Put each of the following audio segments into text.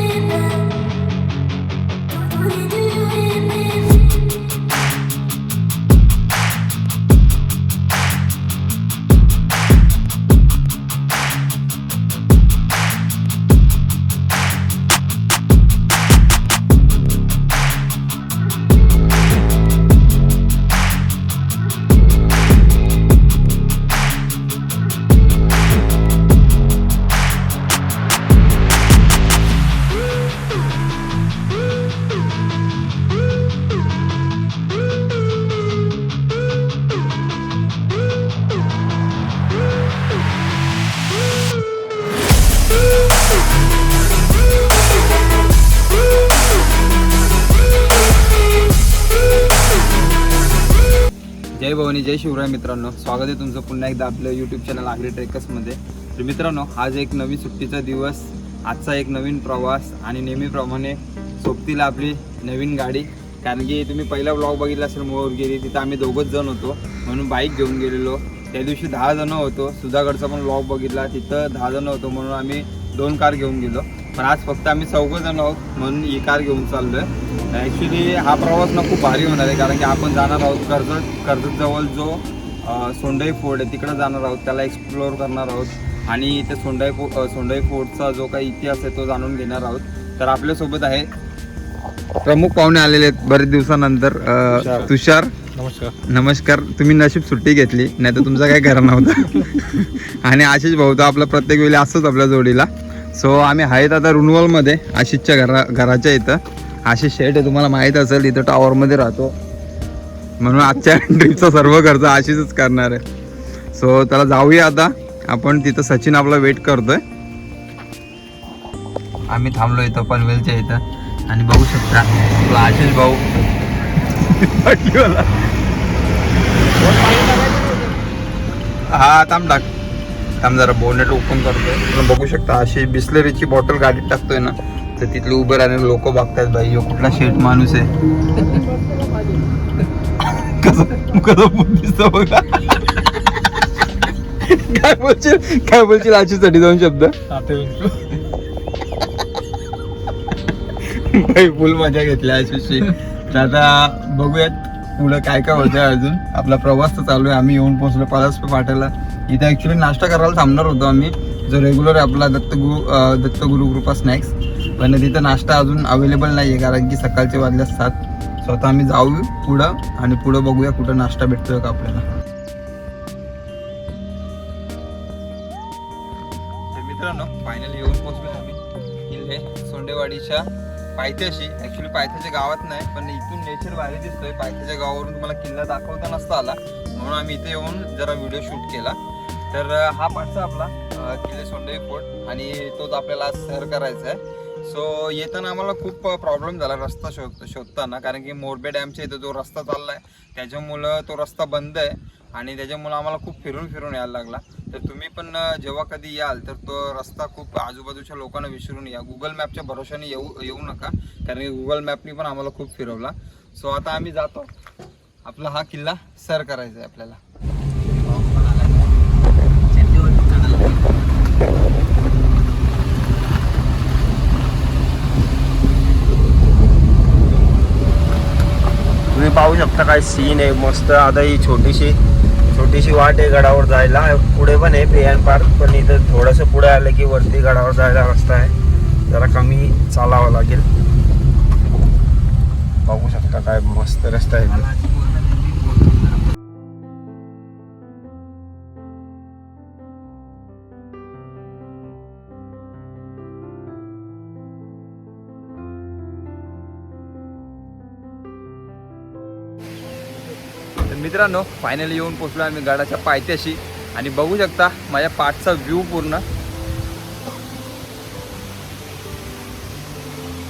do it now. जय भवानी जय शिवराय मित्रांनो. स्वागत आहे तुमचं पुन्हा एकदा आपलं यूट्यूब चॅनल आगरी ट्रेकर्समध्ये. तर मित्रांनो आज एक नवीन सुट्टीचा दिवस आजचा एक नवीन प्रवास आणि नेहमीप्रमाणे सोबतीला आपली नवीन गाडी. कारण की तुम्ही पहिला ब्लॉग बघितला असेल मोरगिरी तिथं आम्ही दोघंच जण होतो. म्हणून बाईक घेऊन गेलेलो. त्या दिवशी दहा जणं होतो. सुधागडचा पण ब्लॉग बघितला. तिथं दहा जणं होतो म्हणून आम्ही दोन कार घेऊन गेलो. पण आज फक्त आम्ही चौघं जण आहोत म्हणून ही कार घेऊन चाललोय. ॲक्च्युली हा प्रवास ना खूप भारी होणार आहे कारण की आपण जाणार आहोत कर्जत कर्जतजवळ जो सोंडाई फोर्ट आहे तिकडे जाणार आहोत त्याला एक्सप्लोअर करणार आहोत. आणि ते सोंडाई फो सोंडाई फोर्टचा जो काही इतिहास आहे तो जाणून घेणार आहोत. तर आपल्यासोबत आहे प्रमुख पाहुणे आलेले आहेत बरेच दिवसानंतर तुषार. नमस्कार. नमस्कार. तुम्ही नशीब सुट्टी घेतली नाही तर तुमचा काही घर नव्हता. आणि आशिष भाऊ तर आपला प्रत्येक वेळी असतोच आपल्या जोडीला. सो आम्ही आहेत आता रुनवलमध्ये आशिषच्या घरा घराच्या इथं. आशिष शेठ आहे तुम्हाला माहीत असेल इथं टॉवरमध्ये राहतो. म्हणून आजच्या ट्रिपचा सर्व खर्च आशिषच करणार आहे. सो त्याला जाऊया आता. आपण तिथं सचिन आपला वेट करतोय. आम्ही थांबलो इथं पनवेलच्या इथं. आणि बघू शकता तुला आशिष भाऊ. हा थांब टाक. थांब जरा बोनेट ओपन करतोय. तुम्ही बघू शकता अशी बिस्लरीची बॉटल गाडीत टाकतोय ना तर तिथले उभे राहणारे लोक बघतायत बाई ह्यो कुठला शेट माणूस आहे. कसं कसं दिसतो बघा. काय बोलशील? काय बोलशील? आशीसाठी दोन शब्द. काही फुल मजा घेतली आशिषची. तर आता बघूयात. पुढं काय काय होतंय अजून? आपला प्रवास तर चालू आहे. आम्ही येऊन पोहोचलो पलास पाठायला इथे ऍक्च्युली नाश्ता करायला थांबणार होतो आम्ही. जो रेग्युलर आपला दत्तगुरु दत्तगुरु कृपा स्नॅक्स पण तिथं नाश्ता अजून अवेलेबल नाही आहे कारण की सकाळचे वाजले सात. स्वतः आम्ही जाऊ पुढं आणि पुढं बघूया कुठं नाश्ता भेटतोय का आपल्याला. तर मित्रांनो फायनली येऊन पोहोचलो आम्ही. किल्ले सोंडेवाडीच्या पायथ्याशी. ऍक्च्युली पायथ्याच्या गावात नाही पण इथून नेचर भारी दिसतोय. पायथ्याच्या गावावरून तुम्हाला किल्ला दाखवता नसता आला. म्हणून आम्ही इथे येऊन जरा व्हिडिओ शूट केला. तर हा पाठचा आपला किल्ले सोंडे फोर्ट आणि तोच आपल्याला आज सर करायचा आहे. सो येताना आम्हाला खूप प्रॉब्लेम झाला रस्ता शोध शोधताना. कारण की मोरबे डॅमच्या इथं जो रस्ता चालला आहे त्याच्यामुळं तो रस्ता बंद आहे. आणि त्याच्यामुळं आम्हाला खूप फिरून फिरून यायला लागला. तर तुम्ही पण जेव्हा कधी याल तर तो रस्ता खूप आजूबाजूच्या लोकांना विसरून या. गुगल मॅपच्या भरोशाने येऊ येऊ नका. कारण की गुगल मॅपनी पण आम्हाला खूप फिरवला. सो आता आम्ही जातो. आपला हा किल्ला सर करायचा आहे आपल्याला. तुम्ही पाहू शकता काय सीन आहे. मस्त. आता ही छोटीशी छोटीशी वाट आहे गडावर जायला. पुढे पण आहे पेयन पार्क पण इथं थोडंसं पुढे आलं की वरती गडावर जायला रस्ता आहे. जरा कमी चालावं लागेल. बघू शकता काय मस्त रस्ता आहे. मित्रांनो फायनली येऊन पोचलो आम्ही गडाच्या पायथ्याशी. आणि बघू शकता माझ्या पाठचा व्ह्यू पूर्ण.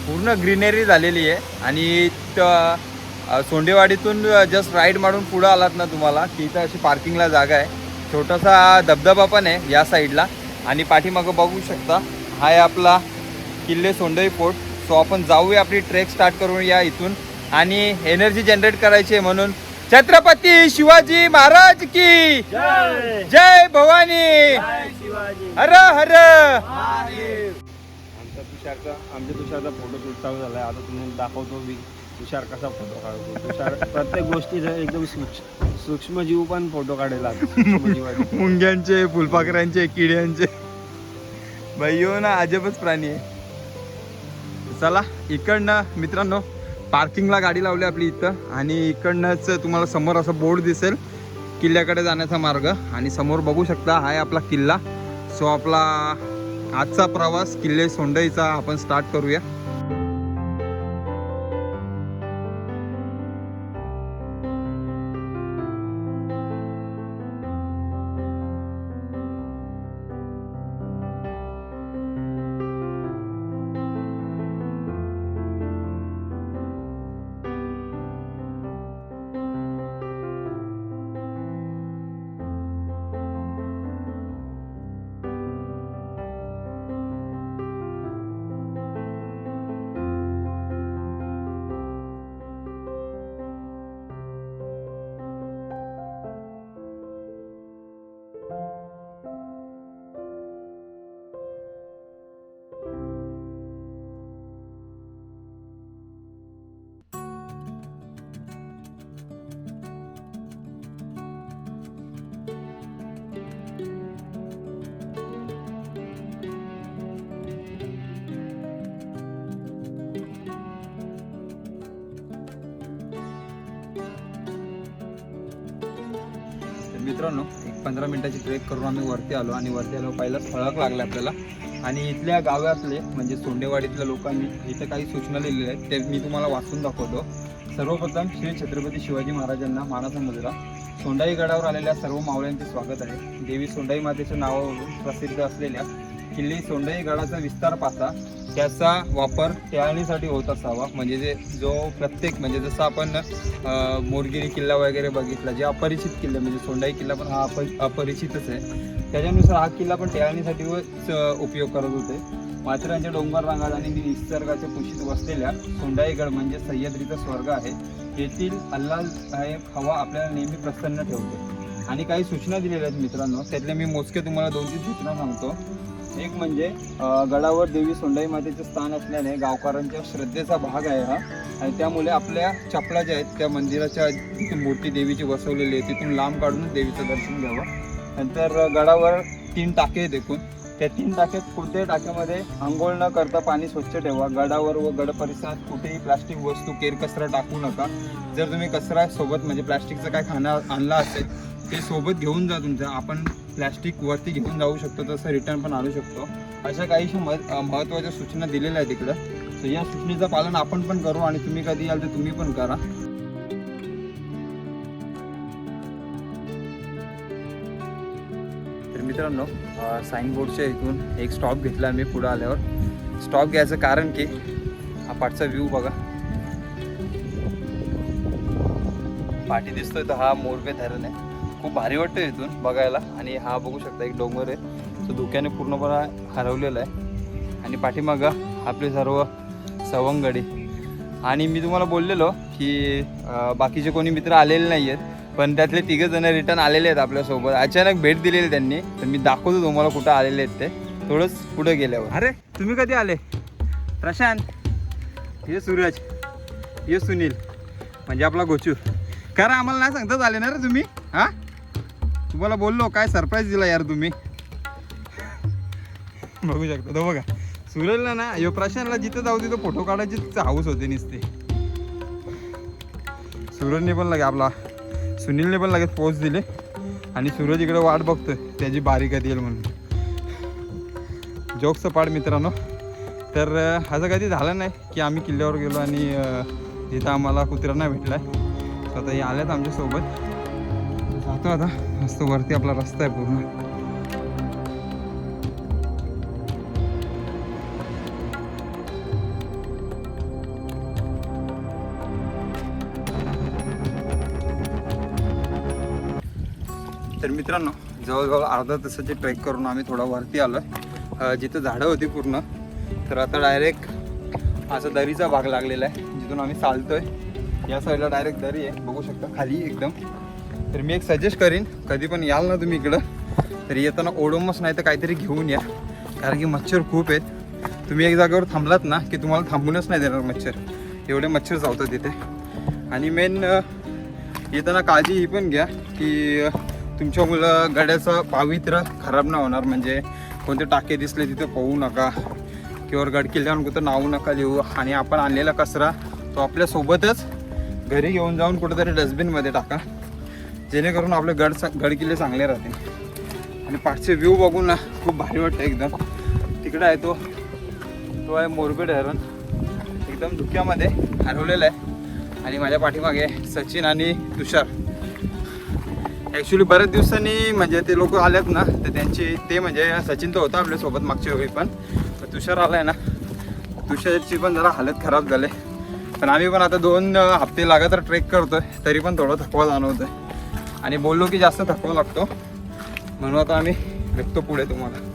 पूर्ण ग्रीनरी झालेली आहे. आणि सोंडेवाडीतून जस्ट राईड मारून पुढं आलात ना तुम्हाला की इथं अशी पार्किंगला जागा आहे. छोटासा धबधबा पण आहे या साईडला आणि पाठीमागं बघू शकता हा आहे आपला किल्ले सोंडई फोर्ट सो आपण जाऊया आपली ट्रेक स्टार्ट करूया इथून. आणि एनर्जी जनरेट करायची आहे म्हणून छत्रपती शिवाजी महाराज की जय भवानी। हर हर। तुषारचा आमच्या तुषारचा फोटो शूट चालू झाला आहे आता तुम्ही दाखवतो मी. तुषार कसा फोटो काढतो? तुषार प्रत्येक गोष्टीचा एकदम सूक्ष्म सूक्ष्मजीव पण फोटो सूक्ष्मजीवाचे. मुंग्यांचे फुलपाखरांचे किड्यांचे. भाई ना अजबच प्राणी आहे. चला इकडनं मित्रांनो पार्किंगला गाडी लावली आपली इथं. आणि इकडनंच तुम्हाला समोर असं बोर्ड दिसेल किल्ल्याकडे जाण्याचा मार्ग. आणि समोर बघू शकता हा आहे आपला किल्ला. सो आपला आजचा प्रवास किल्ले सोंडईचा आपण स्टार्ट करूया. मित्रांनो एक पंधरा मिनिटाची ट्रेक करून आम्ही वरती आलो आणि वरती आलो पहिला फळक लागला आपल्याला. आणि इथल्या गावातले म्हणजे सोंडेवाडीतल्या लोकांनी इथे काही सूचना लिहिलेल्या आहेत ते मी तुम्हाला वाचून दाखवतो. सर्वप्रथम श्री छत्रपती शिवाजी महाराजांना मानाचा मुजरा सोंडाई गडावर आलेल्या सर्व मावळ्यांचे स्वागत आहे. देवी सोंडाई मातेच्या नावावरून प्रसिद्ध असलेल्या किल्ले सोंडई गडाचा विस्तार पाहता त्याचा वापर टेहाळणीसाठी होत असावा. म्हणजे जे जो प्रत्येक म्हणजे जसं आपण मोरगिरी किल्ला वगैरे बघितला जे अपरिचित किल्ले म्हणजे सोंडाई किल्ला पण हा अप अपरिचितच आहे. त्याच्यानुसार हा किल्ला पण टेळणीसाठी उपयोग करत होते. माथेरानच्या डोंगर रांगात आणि निसर्गाच्या कुशीत वसलेल्या सोंडाईगड म्हणजे सह्याद्रीचा स्वर्ग आहे येथील अल्लाहदायक हवा आपल्याला नेहमी प्रसन्न ठेवते. आणि काही सूचना दिलेल्या आहेत मित्रांनो त्यातल्या मी मोजके तुम्हाला दोन तीन सूचना सांगतो. एक म्हणजे गडावर देवी सोंडाई मातेचे स्थान असल्याने गावकऱ्यांच्या श्रद्धेचा भाग आहे हा. आणि त्यामुळे आपल्या चपला ज्या आहेत त्या मंदिराच्या तिथून मूर्ती देवीची बसवलेली आहे. तिथून लांब काढून देवीचं दर्शन घ्यावं. नंतर गडावर तीन टाके आहेत एकूण. त्या तीन टाक्यात कोणत्याही टाक्यामध्ये आंघोळ न करता पाणी स्वच्छ ठेवा. गडावर व गड परिसरात कुठेही प्लास्टिक वस्तू केरकचरा टाकू नका. जर तुम्ही कचरा सोबत म्हणजे प्लास्टिकचं काय खाणं आणला असेल ते सोबत घेऊन जा तुमचं आपण प्लॅस्टिक वरती घेऊन जाऊ शकतो तसं रिटर्न पण आणू शकतो. अशा काहीशी मह महत्त्वाच्या सूचना दिलेल्या आहेत तिकडं तर या सूचनेचं पालन आपण पण करू आणि तुम्ही कधी याल तर तुम्ही पण करा. तर मित्रांनो साईन बोर्डच्या इथून एक स्टॉप घेतला मी पुढं आल्यावर. स्टॉप घ्यायचं कारण की हा पाठचा व्ह्यू बघा. पाठी दिसतोय तर हा मोरबे धरण आहे. खूप भारी वाटतं इथून बघायला. आणि हा बघू शकता एक डोंगर आहे. तो धुक्याने पूर्णपणे हरवलेला आहे. आणि पाठीमागं आपले सर्व सवंगडी. आणि मी तुम्हाला बोललेलो की बाकीचे कोणी मित्र आलेले नाही आहेत पण त्यातले तिघं जण रिटर्न आलेले आहेत आपल्यासोबत. अचानक भेट दिलेली त्यांनी. तर मी दाखवतो तुम्हाला कुठं आलेले आहेत ते. थोडंच पुढं गेल्यावर. अरे तुम्ही कधी आले? प्रशांत. हे सूरज. हे सुनील. म्हणजे आपला गोचू. कारण आम्हाला नाही सांगताच आले ना रे तुम्ही? हां? तुम्हाला बोललो काय सरप्राईज दिला यार तुम्ही? बघू शकता. तो बघा. सूरजला ना यो प्रशांतला जिथं जाऊ तिथं फोटो काढायची हाऊस होते नुसते. सूरजने पण लगे आपला सुनीलने पण लगेच पोच दिले. आणि सूरज इकडे वाट बघतोय त्याची बारीक येईल म्हणून. जोक्सचं पाड मित्रांनो. तर असं कधी झालं नाही की आम्ही किल्ल्यावर गेलो आणि तिथं आम्हाला कुत्रा नाही भेटला आहे हे आल्यात आमच्यासोबत. जातो आता. मस्त वरती आपला रस्ता आहे पूर्ण. तर मित्रांनो जवळजवळ अर्धा तासाची ट्रेक करून आम्ही थोडा वरती आलो आहे जिथं झाडं होती पूर्ण. तर आता डायरेक्ट असा दरीचा भाग लागलेला आहे जिथून आम्ही चालतोय. या साईडला डायरेक्ट दरी आहे बघू शकता खाली एकदम. तर मी एक सजेस्ट करीन कधी पण याल ना तुम्ही इकडं तर येताना ओडोमस नाही तर काहीतरी घेऊन या. कारण की मच्छर खूप आहेत. तुम्ही एक जागेवर थांबलात ना की तुम्हाला थांबूनच नाही देणार मच्छर. एवढे मच्छर चावतात तिथे. आणि मेन येताना काळजी ही पण घ्या की तुमच्या मुलं गड्याचं पावित्र्य खराब नाही होणार. म्हणजे कोणते टाके दिसले तिथे पोहू नका. किंवा गड किल्ल्यावर कुठं नावू नका लिहू आणि आपण आणलेला कचरा तो आपल्यासोबतच घरी घेऊन जाऊन कुठेतरी डस्टबिनमध्ये टाका. जेणेकरून आपले गड गड किल्ले चांगले राहतील. आणि पाठचे व्ह्यू बघून ना खूप भारी वाटतं एकदम. तिकडे आहे तो तो आहे मोरबेड धरण एकदम धुक्यामध्ये हरवलेला आहे. आणि माझ्या पाठीमागे सचिन आणि तुषार. ॲक्च्युली बऱ्याच दिवसांनी म्हणजे ते लोक आलेत ना तर त्यांची ते म्हणजे सचिन तर होता आपल्यासोबत मागच्या वेळी पण. तुषार आला आहे ना. तुषारची पण जरा हालत खराब झाले. पण आम्ही पण आता दोन हप्ते लगातार ट्रेक करतोय तरी पण थोडं थकवा जाणवतोय. आणि बोललो की जास्त थकवा लागतो. म्हणून आता आम्ही भेटतो पुढे तुम्हाला.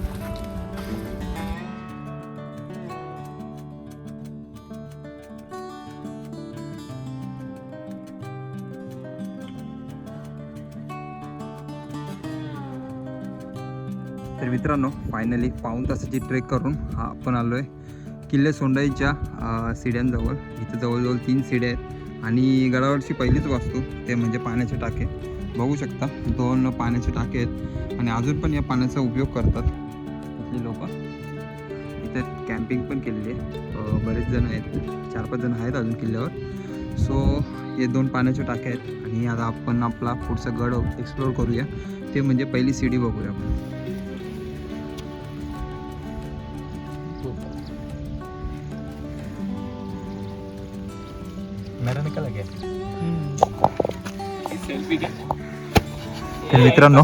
तर मित्रांनो फायनली पाऊन तासाची ट्रेक करून हा आपण आलो आहे किल्ले सोंडाईच्या सिड्यांजवळ इथं जवळजवळ तीन सिड्या आहेत. आणि गडावरची पहिलीच वास्तू ते म्हणजे पाण्याचे टाके. बघू शकता. दोन पाण्याचे टाके आहेत आणि अजून पण या पाण्याचा उपयोग करतात इथली लोक. इथे कॅम्पिंग पण केलेली आहे. बरेच जण आहेत. चार पाच जण आहेत अजून किल्ल्यावर. सो हे दोन पाण्याचे टाके आहेत आणि आता आपण आपला पुढचा गड एक्सप्लोअर करूया. ते म्हणजे पहिली सीडी बघूया आपण. मेरा निकल गया। सेल्फी तर मित्रांनो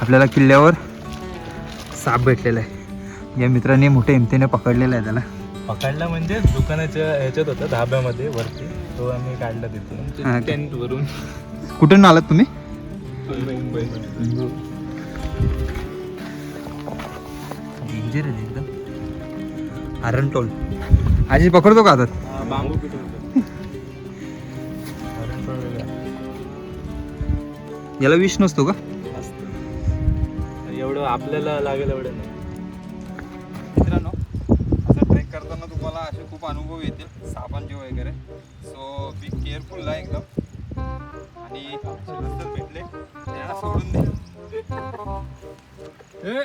आपल्याला किल्ल्यावर साप भेटलेला आहे. या मित्राने मोठ्या हिमतीने पकडलेला आहे त्याला. पकडला म्हणजे दुकानाच्या ह्याच्यात होता धाब्यामध्ये वरती. तो आम्ही काढला तिथून. टेंट वरून. कुठून आलात तुम्ही? डेंजर आहे एकदम. आरणटोल आजी पकडतो का आता? बांबू पिटून याला विष नसतो का? एवढं आपल्याला लागेल एवढं नाही. मित्रांनो असं ट्रेक करताना तुम्हाला असे खूप अनुभव येतील सापांचे वगैरे. सो बी केअरफुल आहे एकदम. आणि रस्त्यात भेटले. त्यांना सोडून दे. ए!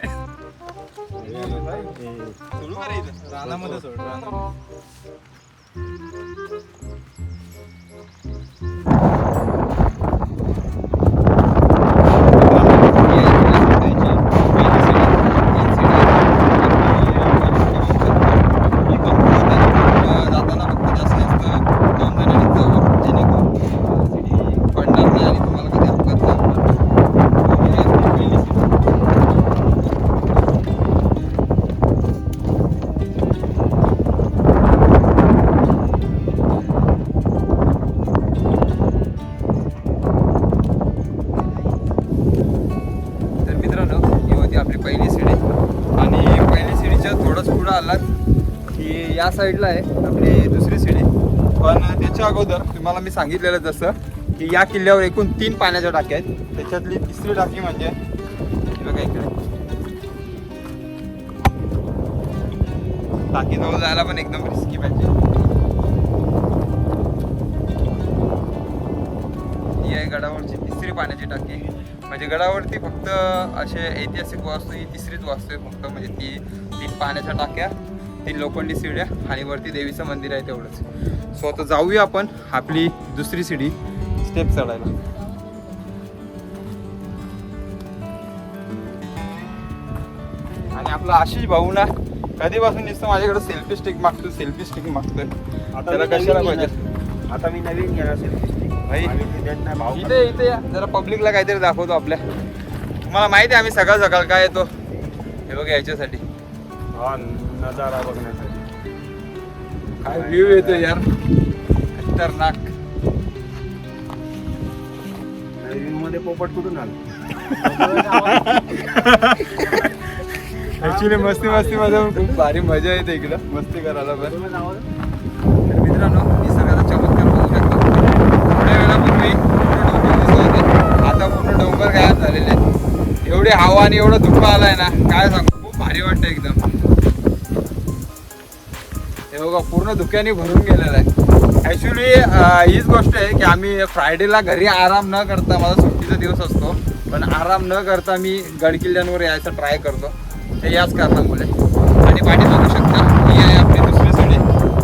सोडू का रे इथं. रानामध्ये सोड रानामध्ये. या साईडला आहे आपली दुसरी सीडी. पण त्याच्या अगोदर तुम्हाला मी सांगितलेलं जसं की या किल्ल्यावर एकूण तीन पाण्याच्या टाक्या आहेत. त्याच्यातली तिसरी टाकी म्हणजे बघा इकडे. टाकी जवळ जायला पण एकदम रिस्की पाहिजे. ही आहे गडावरची तिसरी पाण्याची टाकी. म्हणजे गडावरती फक्त असे ऐतिहासिक वास्तू ही तिसरीच वास्तू आहे फक्त. म्हणजे ती तीन पाण्याच्या टाक्या तीन लोखंडी सिड्या आणि वरती देवीचं मंदिर आहे तेवढंच. सो आता जाऊया आपण आपली दुसरी सिडी स्टेप चढायला. आणि आपला आशिष भाऊ ना कधीपासून नुसतं माझ्याकडे सेल्फी स्टिक मागतो सेल्फी स्टिक मागतोय. त्याला कशाला पाहिजे? आता मी नवीन घेणार सेल्फी भाऊ इथे इथे या. जरा पब्लिकला काहीतरी दाखवतो आपल्या. तुम्हाला माहिती आहे आम्ही सकाळ सकाळ काय येतो? हे बघा याच्यासाठी. हा नजारा बघण्यासाठी. काय व्ह्यू येतो यार? खतरनाक. मध्ये पोपट कुठून आला? ऍक्च्युली मस्ती मस्ती मध्ये खूप भारी मजा येते इकडं. मस्ती करायला पण. तर मित्रांनो निसर्गाचा चमत्कार बघू शकता. थोड्या वेळापूर्वी पूर्ण डोंगर दिसत होते. आता पूर्ण डोंगर गायब झालेले एवढी हवा आणि एवढं धुकं आलाय ना काय सांगू? खूप भारी वाटतं एकदम. हे बघा पूर्ण धुक्याने भरून गेलेलं आहे. ॲक्च्युली हीच गोष्ट आहे की आम्ही फ्रायडेला घरी आराम न करता माझा सुट्टीचा दिवस असतो पण आराम न करता मी गडकिल्ल्यांवर यायचा ट्राय करतो. हे याच कारणामुळे. आणि पाठी बघू शकता ही आहे आपली दुसरी सडी.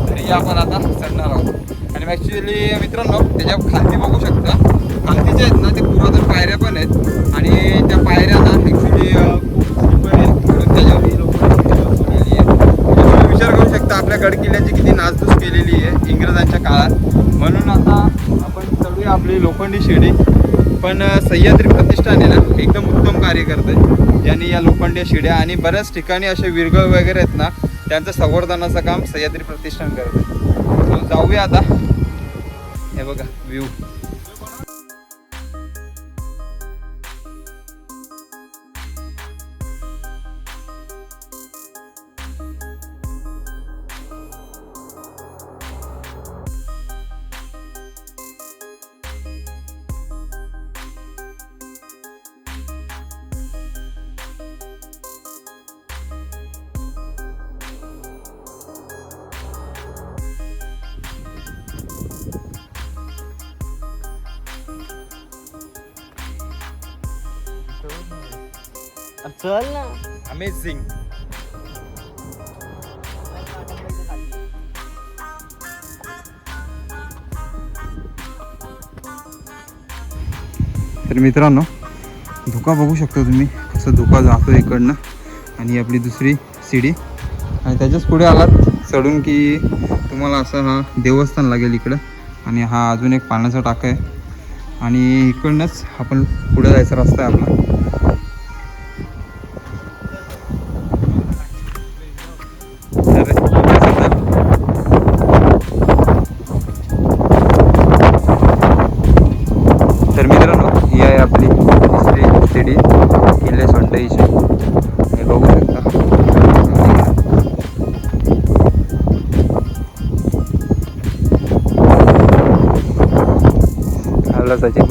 तर ही आपण आता चढणार आहोत. आणि ॲक्च्युली मित्रांनो त्याच्या खालती बघू शकता. खालती जे आहेत ना ते पुरातन पायऱ्या पण आहेत. आणि त्या पायऱ्यांना ॲक्च्युली गड किल्ल्याची किती नासधूस केलेली आहे इंग्रजांच्या काळात. म्हणून आता आपण चढूया आपली लोखंडी शिडी. पण सह्याद्री प्रतिष्ठान आहे ना एकदम उत्तम कार्य करते ज्यांनी या लोखंडी शिड्या आणि बऱ्याच ठिकाणी असे विरगळ वगैरे आहेत ना त्यांचं संवर्धनाचं काम सह्याद्री प्रतिष्ठान करते. जाऊया आता. हे बघा व्ह्यू तर मित्रांनो धोका बघू शकता तुम्ही कसं धोका जातो इकडनं आणि आपली दुसरी शिडी आणि त्याच्याच पुढे आलात चढून की तुम्हाला असं हा देवस्थान लागेल इकडं. आणि हा अजून एक पाण्याचा टाका आहे. आणि इकडनंच आपण पुढे जायचा रस्ता आहे आपला.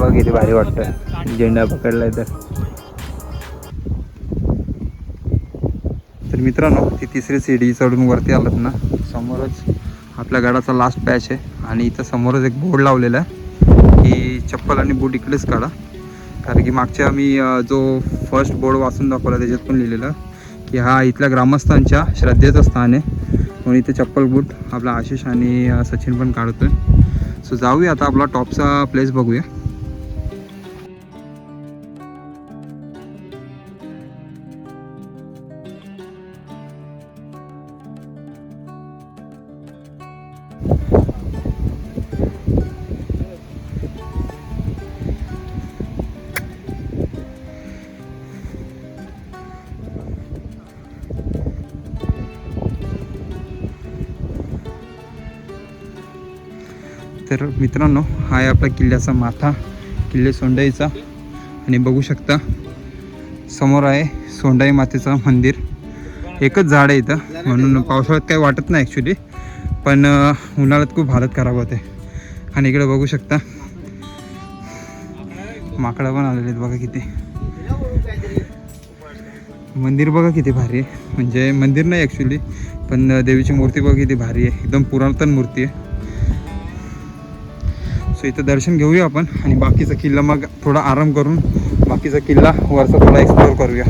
बघ किती भारी वाटतं. झेंडा पकडलाय तर. मित्रांनो ती तिसरी सीडी चढून वरती आलात ना. समोरच आपल्या गडाचा लास्ट पॅच आहे आणि इथं समोरच एक बोर्ड लावलेला आहे. की चप्पल आणि बूट इकडेच काढा. कारण की मागच्या मी जो फर्स्ट बोर्ड वाचून दाखवला त्याच्यात पण लिहिलेलं की हा इथल्या ग्रामस्थांच्या श्रद्धेचं स्थान आहे. म्हणून इथे चप्पल बूट आपला आशिष आणि सचिन पण काढतोय. सो जाऊया आता आपला टॉपचा प्लेस बघूया. तर मित्रांनो हा आहे आपला किल्ल्याचा माथा किल्ले सोंडाईचा. आणि बघू शकता समोर आहे सोंडाई मातेचं मंदिर. एकच झाड आहे इथं म्हणून पावसाळ्यात काही वाटत नाही ॲक्च्युली पण उन्हाळ्यात खूप हालत खराब होते. आणि इकडे बघू शकता माकडं पण आलेले आहेत बघा किती. मंदिर बघा किती भारी आहे. म्हणजे मंदिर नाही ॲक्च्युली पण देवीची मूर्ती बघा किती भारी आहे. एकदम पुरातन मूर्ती आहे. सो इथं दर्शन घेऊया आपण आणि बाकीचा किल्ला मग थोडा आराम करून बाकीचा किल्ला वरचा थोडा एक्सप्लोअर करूया.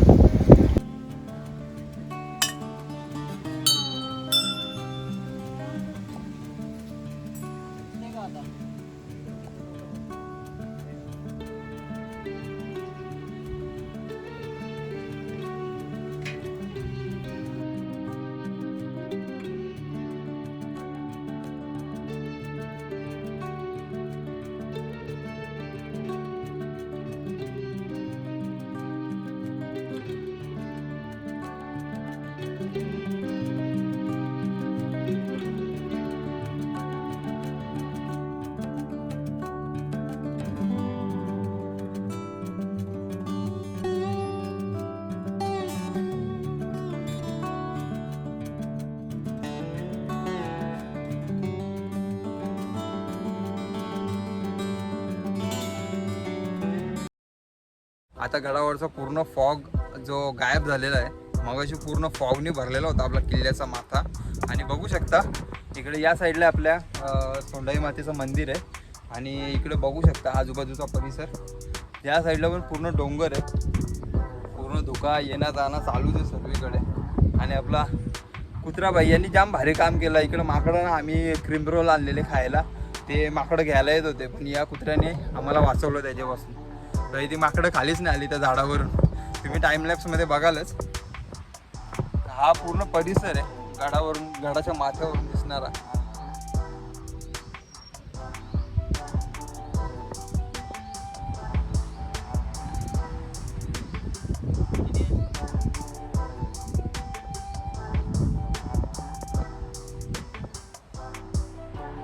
आता गडावरचा पूर्ण फॉग जो गायब झालेला आहे मगाशी पूर्ण फॉगने भरलेला होता आपला किल्ल्याचा माथा. आणि बघू शकता इकडे या साईडला आपल्या सोंडाई मातेचं मंदिर आहे. आणि इकडे बघू शकता आजूबाजूचा परिसर. या साईडला पण पूर्ण डोंगर आहे. पूर्ण धुका येणं जाणं चालूच आहे सर्वीकडे आणि आपला कुत्रा बाई यांनी जाम भारी काम केलं. इकडं माकडं आम्ही क्रीम रोल आणलेले खायला. ते माकडं घ्यायला येत होते पण या कुत्र्याने आम्हाला वाचवलं त्याच्यापासून. तर ती माकडं खालीच नाही आली त्या झाडावरून. तुम्ही टाइम लॅप्समध्ये बघालच. हा पूर्ण परिसर आहे. गडावरून गडाच्या माथ्यावरून दिसणारा.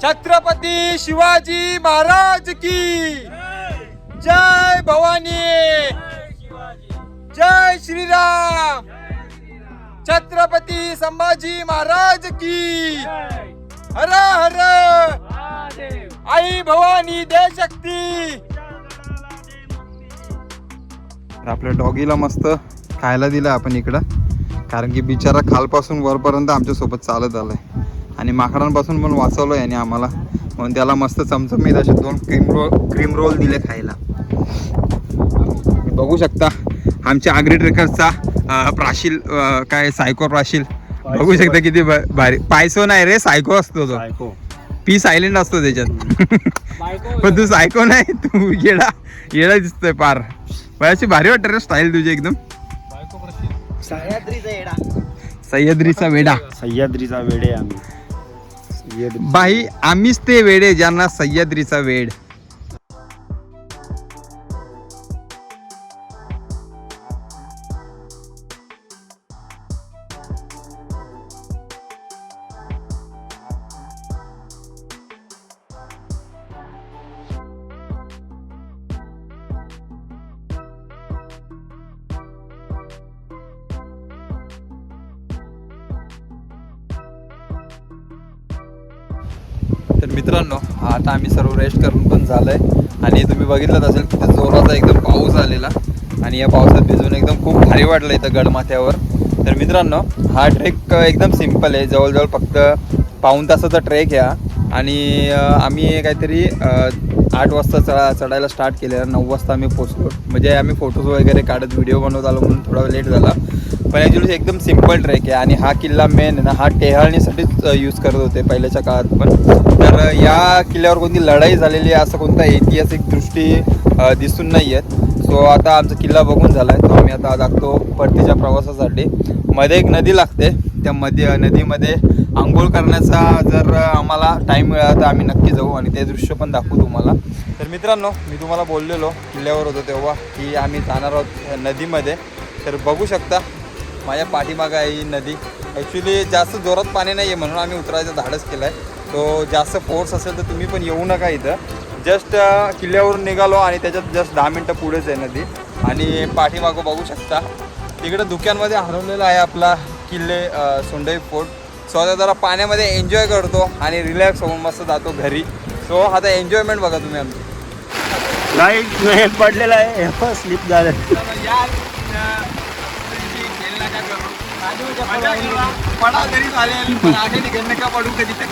छत्रपती शिवाजी महाराज की जय! भवानी। जय श्रीराम। छत्रपती संभाजी महाराज की। हर हर। आई भवानी दे शक्ती आपल्या डॉगीला मस्त खायला दिलं आपण इकडं. कारण की बिचारा खालपासून वरपर्यंत आमच्यासोबत चालत आलाय. आणि माकडांपासून पण वाचवलं याने आम्हाला. म्हणून त्याला मस्त चमचमीत असे दोन क्रीम रोल क्रीम रोल दिले खायला. बघू शकता आमच्या आगरी ट्रेकर्सचा प्राशील काय सायको प्राशील. बघू शकता किती भारी. पायसो नाही रे सायको असतो तो. पी सायलेंट असतो त्याच्यात. पण तू सायको नाही तू येडा येडा दिसतोय पार. अशी भारी वाटत रे स्टाईल तुझी एकदम. सह्याद्रीचा येडा. सह्याद्रीचा वेडा. सह्याद्रीचा वेडे आम्ही. बाई आम्हीच ते वेडे ज्यांना सह्याद्रीचा वेड. बघितलंच बघितलं असेल किती जोराचा एकदम पाऊस आलेला आणि या पावसात भिजून एकदम खूप भारी वाटलं इथं गडमाथ्यावर. तर मित्रांनो हा ट्रेक एकदम सिंपल आहे. जवळजवळ फक्त पाऊण तासाचा ट्रेक आहे आणि आम्ही काहीतरी आठ वाजता चढा चढायला स्टार्ट केलेला. नऊ वाजता आम्ही पोचलो. म्हणजे आम्ही फोटोज वगैरे काढत व्हिडिओ बनवत आलो म्हणून थोडा लेट झाला. पहिल्या दिवशी एकदम सिंपल ट्रेक आहे आणि हा किल्ला मेन आहे ना हा टेहाळणीसाठीच यूज करत होते पहिल्याच्या काळात पण. तर या किल्ल्यावर कोणती लढाई झालेली आहे असं कोणता ऐतिहासिक दृष्टी दिसून नाही आहेत सो आता आमचा किल्ला बघून झाला आहे तो आम्ही आता लागतो परतीच्या प्रवासासाठी. मध्ये एक नदी लागते. त्या मध्ये नदीमध्ये आंघोळ करण्याचा जर आम्हाला टाईम मिळाला तर आम्ही नक्की जाऊ आणि ते दृश्य पण दाखवू तुम्हाला. तर मित्रांनो मी तुम्हाला बोललेलो किल्ल्यावर होतो तेव्हा की आम्ही जाणार आहोत नदीमध्ये. तर बघू शकता माझ्या पाठीमागं आहे ही नदी. ॲक्च्युली जास्त जोरात पाणी नाही आहे म्हणून आम्ही उतरायचं धाडस केलं आहे तो जास्त फोर्स असेल तर तुम्ही पण येऊ नका इथं. जस्ट किल्ल्यावरून निघालो आणि त्याच्यात जस्ट दहा मिनटं पुढेच आहे नदी. आणि पाठीमागं बघू शकता. तिकडे धुक्यांमध्ये हरवलेला आहे आपला किल्ले सोंडई फोर्ट. सो आता जरा पाण्यामध्ये एन्जॉय करतो आणि रिलॅक्स होऊन मस्त जातो घरी. सो आता एन्जॉयमेंट बघा तुम्ही आमची. लाइट पडलेला आहे. स्लिप झालं. पडा तरी चालेल पण आगे नका पडू कधी ते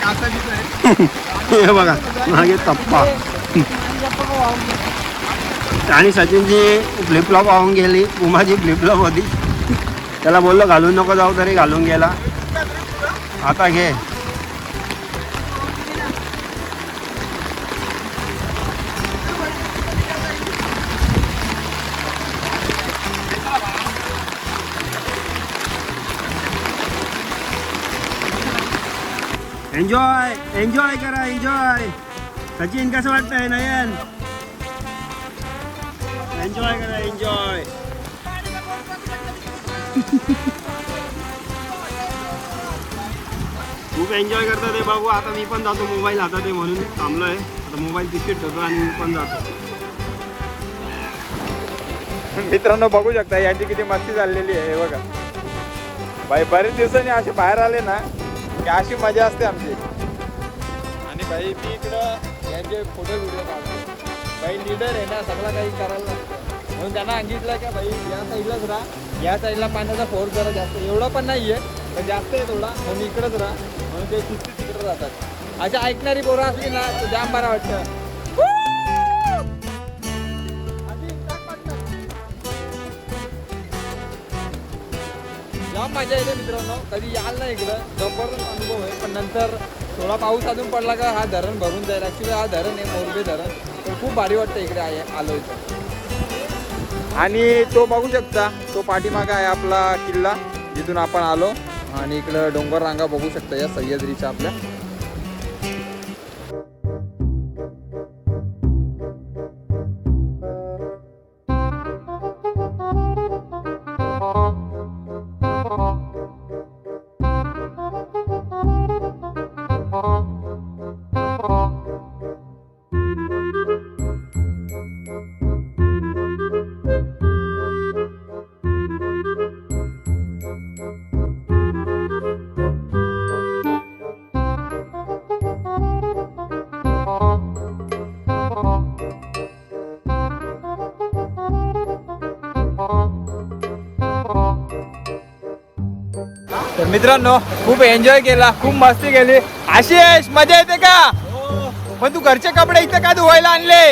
हे बघा मागे तप्पा. आणि सचिनची फ्लिपलॉप वाहून गेली उमाची फ्लिपलॉप होती. त्याला बोललो घालून नको जाऊ तरी घालून गेला. आता घे. एन्जॉय एन्जॉय करा एन्जॉय सचिन कसं वाटतंय नयन? एन्जॉय करा एन्जॉय खूप एन्जॉय करतो ते बघू आता मी पण जातो मोबाईल हातात आहे म्हणून. थांबलोय. आता मोबाईल तिकीट ठेवतो आणि मी पण जातो. मित्रांनो बघू शकता यांची किती मस्ती चाललेली आहे हे बघा. बाई बरेच दिवसांनी असे बाहेर आले ना काय अशी मजा असते आमची. आणि भाई मी इकडं यांचे फोटो व्हिडिओ काढतो भाई लिडर आहे ना सगळं काही करायला लागतं. म्हणून त्यांना सांगितलं की भाई या साईडलाच राहा. या साईडला पाण्याचा फोर्स जरा जास्त एवढा पण नाही आहे पण जास्त आहे थोडा म्हणून इकडंच राहा. म्हणून ते तिथे तिकडे जातात. अशा ऐकणारी पोरं असली ना तर जाम बरं वाटतं. जाम मजा येते मित्रांनो. कधी याल ना इकडं. जबरदस्त अनुभव आहे. पण नंतर थोडा पाऊस अजून पडला का हा धरण भरून जाईल. ॲक्च्युली हा धरण आहे मोरबे धरण. पण खूप भारी वाटतं इकडे आहे आलो इथं आणि तो बघू शकता. तो पाठीमागा आहे आपला किल्ला जिथून आपण आलो. आणि इकडं डोंगर रांगा बघू शकता या सह्याद्रीच्या आपल्या. मित्रांनो खूप एन्जॉय केला खूप मस्ती केली. आशिष मजा येते का? पण तू घरचे कपडे इथं का धुवायला आणले?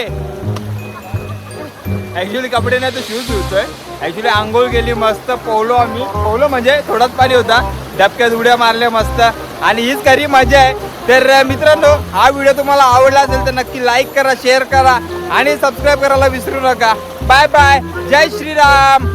ऍक्च्युली कपडे नाही तर शूज धुतोय. ऍक्च्युली आंघोळ गेली मस्त पोहलो आम्ही. पोहलो म्हणजे थोडाच पाणी होता. डबक्यात उड्या मारल्या मस्त. आणि हीच खरी मजा आहे. तर मित्रांनो हा व्हिडिओ तुम्हाला आवडला असेल तर नक्की लाईक करा शेअर करा. आणि सबस्क्राईब करायला विसरू नका. बाय बाय जय श्रीराम.